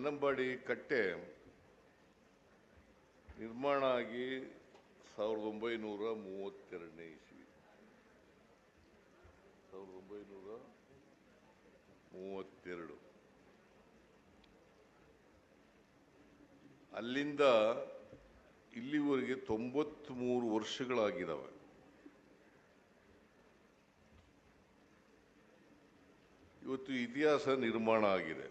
ಕನ್ನಂಬಾಡಿ ಕಟ್ಟೆ ನಿರ್ಮಾಣ ಆಗಿ ಸಾವಿರದ ಒಂಬೈನೂರ ಮೂವತ್ತೆರಡನೇ ಇಸ್ವಿ. ಸಾವಿರದ ಒಂಬೈನೂರ ಮೂವತ್ತೆರಡು. ಅಲ್ಲಿಂದ ಇಲ್ಲಿವರೆಗೆ ತೊಂಬತ್ಮೂರು ವರ್ಷಗಳಾಗಿದ್ದಾವೆ. ಇವತ್ತು ಇತಿಹಾಸ ನಿರ್ಮಾಣ ಆಗಿದೆ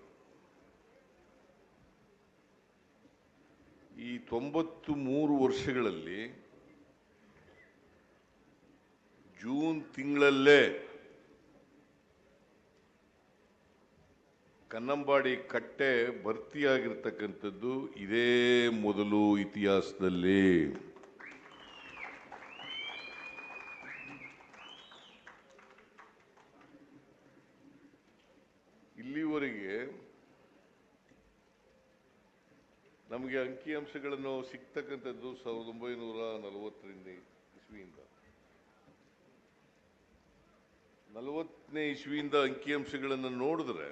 ಈ ತೊಂಬತ್ತು ಮೂರು ವರ್ಷಗಳಲ್ಲಿ ಜೂನ್ ತಿಂಗಳಲ್ಲೇ ಕನ್ನಂಬಾಡಿ ಕಟ್ಟೆ ಭರ್ತಿಯಾಗಿರ್ತಕ್ಕಂಥದ್ದು ಇದೇ ಮೊದಲು ಇತಿಹಾಸದಲ್ಲಿ. ಇಲ್ಲಿವರೆಗೆ ನಮಗೆ ಅಂಕಿಅಂಶಗಳನ್ನು ಸಿಗ್ತಕ್ಕಂಥದ್ದು ಸಾವಿರದ ಒಂಬೈನೂರ ನಲವತ್ತರಿಂದ ಇಸ್ವಿಯಿಂದ. ನಲವತ್ತನೇ ಇಸ್ವಿಯಿಂದ ಅಂಕಿಅಂಶಗಳನ್ನು ನೋಡಿದ್ರೆ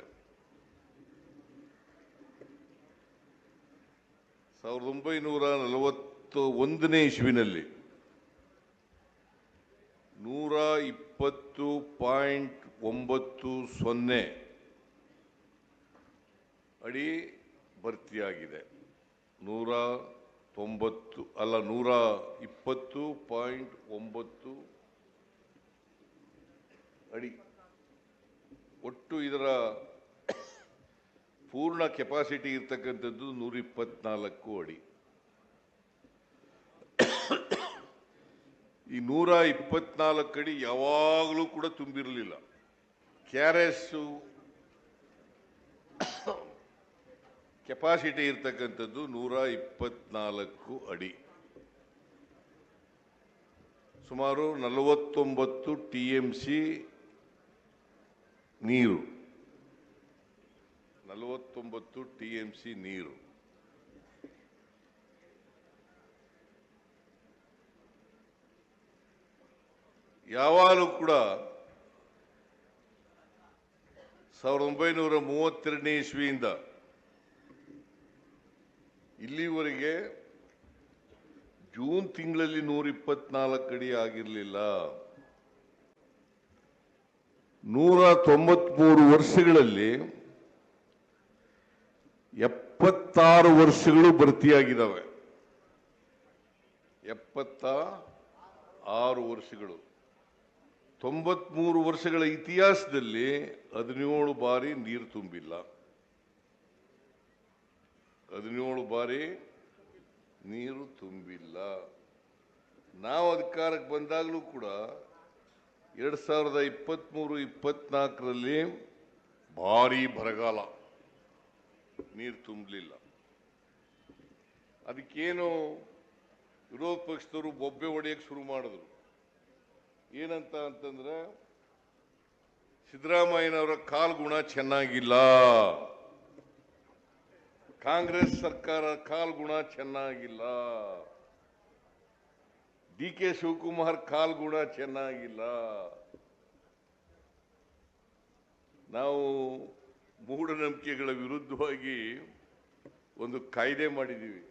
ಸಾವಿರದ ಒಂಬೈನೂರ ನಲವತ್ತು ಒಂದನೇ ಇಸ್ವಿನಲ್ಲಿ ನೂರ ಇಪ್ಪತ್ತು ಪಾಯಿಂಟ್ ಒಂಬತ್ತು ಸೊನ್ನೆ ಅಡಿ ಭರ್ತಿಯಾಗಿದೆ. ನೂರ ತೊಂಬತ್ತು, ಅಲ್ಲ ನೂರ ಇಪ್ಪತ್ತು ಪಾಯಿಂಟ್ ಒಂಬತ್ತು ಅಡಿ. ಒಟ್ಟು ಇದರ ಪೂರ್ಣ ಕೆಪಾಸಿಟಿ ಇರ್ತಕ್ಕಂಥದ್ದು ನೂರ ಇಪ್ಪತ್ನಾಲ್ಕು ಅಡಿ. ಈ ನೂರ ಇಪ್ಪತ್ನಾಲ್ಕು ಅಡಿ ಯಾವಾಗಲೂ ಕೂಡ ತುಂಬಿರಲಿಲ್ಲ. ಕ್ಯಾರೆಸ್ಸು ಕೆಪಾಸಿಟಿ ಇರ್ತಕ್ಕಂಥದ್ದು ನೂರ ಇಪ್ಪತ್ನಾಲ್ಕು ಅಡಿ. ಸುಮಾರು ನಲವತ್ತೊಂಬತ್ತು ಟಿ ಎಂ ಸಿ ನೀರು. ನಲವತ್ತೊಂಬತ್ತು ಟಿ ಎಂ ಸಿ ನೀರು. ಯಾವಾಗಲೂ ಕೂಡ ಸಾವಿರದ ಒಂಬೈನೂರ ಮೂವತ್ತೆರಡನೇ ಇಸ್ವಿಯಿಂದ ಇಲ್ಲಿವರೆಗೆ ಜೂನ್ ತಿಂಗಳಲ್ಲಿ ನೂರ ಇಪ್ಪತ್ನಾಲ್ಕು ಅಡಿ ಆಗಿರಲಿಲ್ಲ. ನೂರ ತೊಂಬತ್ಮೂರು ವರ್ಷಗಳಲ್ಲಿ ಎಪ್ಪತ್ತಾರು ವರ್ಷಗಳು ಭರ್ತಿಯಾಗಿದ್ದಾವೆ. ಎಪ್ಪತ್ತ ಆರು ವರ್ಷಗಳು. ತೊಂಬತ್ಮೂರು ವರ್ಷಗಳ ಇತಿಹಾಸದಲ್ಲಿ ಹದಿನೇಳು ಬಾರಿ ನೀರು ತುಂಬಿಲ್ಲ. ಹದಿನೇಳು ಬಾರಿ ನೀರು ತುಂಬಿಲ್ಲ. ನಾವು ಅಧಿಕಾರಕ್ಕೆ ಬಂದಾಗಲೂ ಕೂಡ ಎರಡು ಸಾವಿರದ ಇಪ್ಪತ್ತ್ಮೂರು ಇಪ್ಪತ್ನಾಲ್ಕರಲ್ಲಿ ಭಾರಿ ಬರಗಾಲ. ನೀರು ತುಂಬಲಿಲ್ಲ. ಅದಕ್ಕೇನು ವಿರೋಧ ಪಕ್ಷದವರು ಬೊಬ್ಬೆ ಹೊಡೆಯಕ್ಕೆ ಶುರು ಮಾಡಿದ್ರು. ಏನಂತ ಅಂತಂದ್ರೆ ಸಿದ್ದರಾಮಯ್ಯನವರ ಕಾಲ್ಗುಣ ಚೆನ್ನಾಗಿಲ್ಲ. ಕಾಂಗ್ರೆಸ್ ಸರ್ಕಾರ ಕಾಲ್ಗುಣ ಚೆನ್ನಾಗಿಲ್ಲ. ಡಿ ಕೆ ಶಿವಕುಮಾರ್ ಕಾಲ್ಗುಣ ಚೆನ್ನಾಗಿಲ್ಲ. ನಾವು ಮೂಢನಂಬಿಕೆಗಳ ವಿರುದ್ಧವಾಗಿ ಒಂದು ಕಾಯ್ದೆ ಮಾಡಿದ್ದೀವಿ.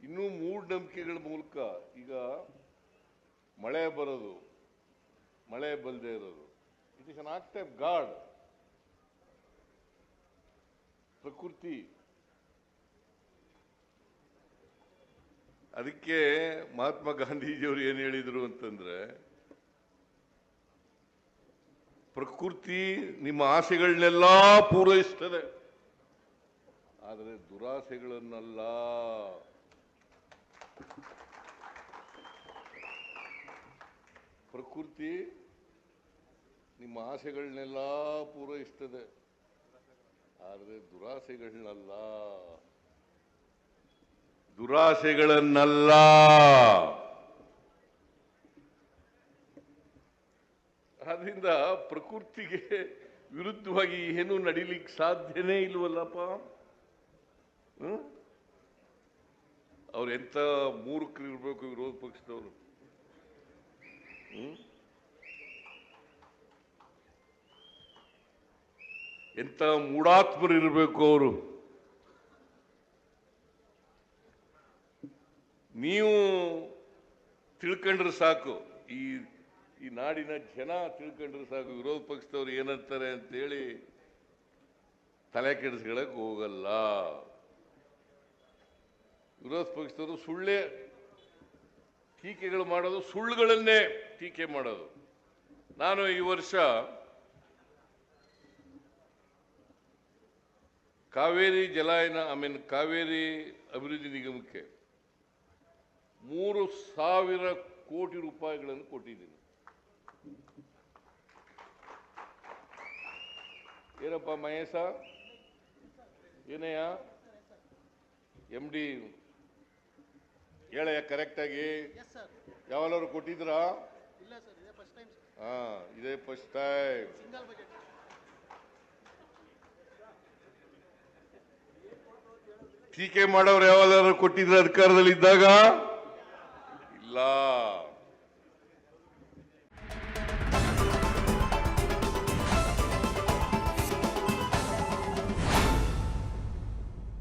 ಇನ್ನೂ ಮೂಢನಂಬಿಕೆಗಳ ಮೂಲಕ ಈಗ ಮಳೆ ಬರೋದು, ಮಳೆ ಬಲ್ಲದೆ ಇರೋದು. It is an act of God ಪ್ರಕೃತಿ ಅದಕ್ಕೆ ಮಹಾತ್ಮ ಗಾಂಧೀಜಿಯವರು ಏನು ಹೇಳಿದರು ಅಂತಂದ್ರೆ, ಪ್ರಕೃತಿ ನಿಮ್ಮ ಆಸೆಗಳನ್ನೆಲ್ಲ ಪೂರೈಸ್ತದೆ. ಆದರೆ ದುರಾಸೆಗಳನ್ನಲ್ಲ. ಪ್ರಕೃತಿ ನಿಮ್ಮ ಆಸೆಗಳನ್ನೆಲ್ಲ ಪೂರೈಸ್ತದೆ. ಆದರೆ ದುರಾಸೆಗಳನ್ನಲ್ಲ. ದುರಾಸೆಗಳನ್ನಲ್ಲ. ಆದ್ರಿಂದ ಪ್ರಕೃತಿಗೆ ವಿರುದ್ಧವಾಗಿ ಏನು ನಡೀಲಿಕ್ಕೆ ಸಾಧ್ಯನೇ ಇಲ್ವಲ್ಲಪ್ಪ? ಅವ್ರು ಎಂತ ಮೂರ್ಖರು ಇರ್ಬೇಕು ವಿರೋಧ ಪಕ್ಷದವರು? ಹ್ಮ್? ಎಂತ ಮೂಢಾತ್ಮರು ಇರಬೇಕು ಅವರು. ನೀವು ತಿಳ್ಕೊಂಡ್ರೆ ಸಾಕು, ಈ ಈ ನಾಡಿನ ಜನ ತಿಳ್ಕೊಂಡ್ರೆ ಸಾಕು, ವಿರೋಧ ಪಕ್ಷದವ್ರು ಏನಂತಾರೆ ಅಂತೇಳಿ ತಲೆ ಕೆಡಿಸ್ಕೊಳಕ್ ಹೋಗಲ್ಲ. ವಿರೋಧ ಪಕ್ಷದವರು ಸುಳ್ಳೇ ಟೀಕೆಗಳು ಮಾಡೋದು ಸುಳ್ಳುಗಳನ್ನೇ ಟೀಕೆ ಮಾಡೋದು. ನಾನು ಈ ವರ್ಷ ಕಾವೇರಿ ಜಲಾಯನ ಐ ಮೀನ್ ಕಾವೇರಿ ಅಭಿವೃದ್ಧಿ ನಿಗಮಕ್ಕೆ ಮೂರು ಸಾವಿರ ಕೋಟಿ ರೂಪಾಯಿಗಳನ್ನು ಕೊಟ್ಟಿದ್ದೀನಿ. ಏನಪ್ಪ ಮಹೇಶ? ಏನಯ್ಯ ಎಂ ಡಿ ಹೇಳಯ್ಯ ಕರೆಕ್ಟಾಗಿ ಯಾವಾಗಾದ್ರು ಕೊಟ್ಟಿದ್ರಾ ಹಾ ಇದೇ ಫಸ್ಟ್ ಟೈಮ್ ಟೀಕೆ ಮಾಡೋರು ಯಾವಾಗಾದ್ರು ಕೊಟ್ಟಿದ್ರೆ ಅಧಿಕಾರದಲ್ಲಿ ಇದ್ದಾಗ ಇಲ್ಲ.